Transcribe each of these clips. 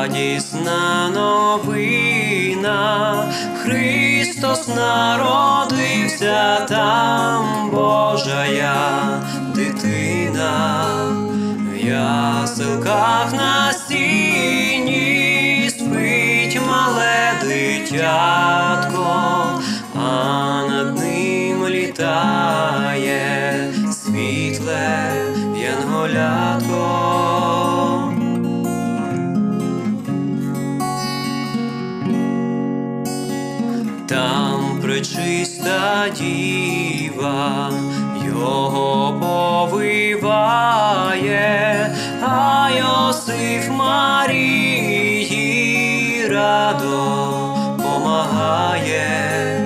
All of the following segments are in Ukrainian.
Радісна новина, Христос народився там, Божая дитина, дитятко, а над ним літає світле янголятко. Там пречиста діва його повиває, а Йосиф Марії радо помагає.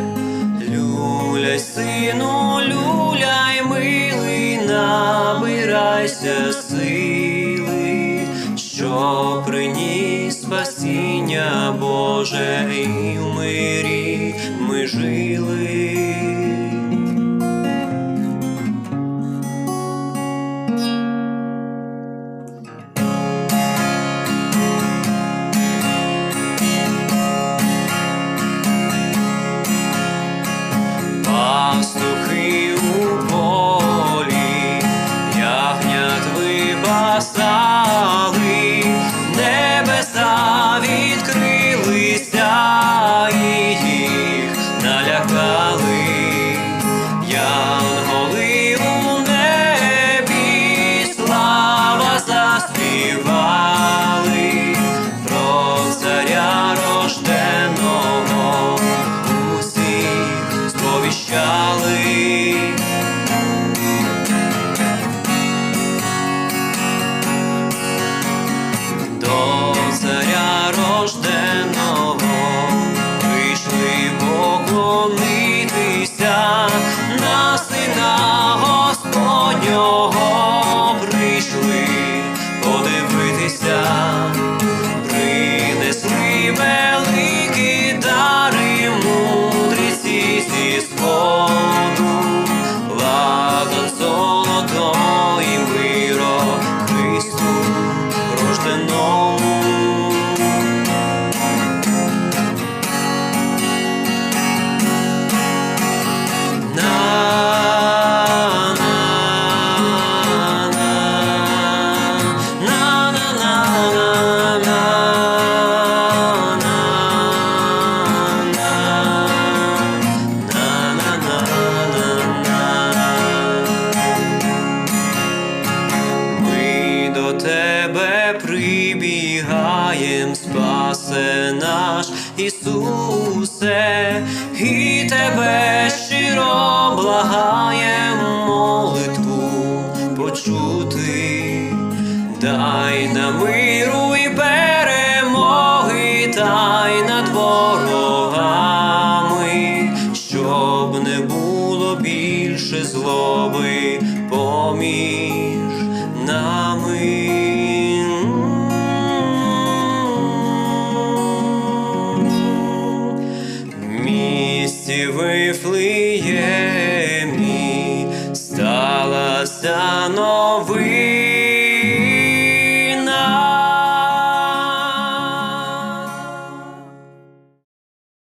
Люляй, сину, люляй, милий, набирайся сили, що приніс спасіння Боже, і в мирі ми жили. Тебе прибігаєм, спасе наш Ісусе, і тебе щиро благаєм молитву почути, дай нам миру місті Вифлеємі сталася новина.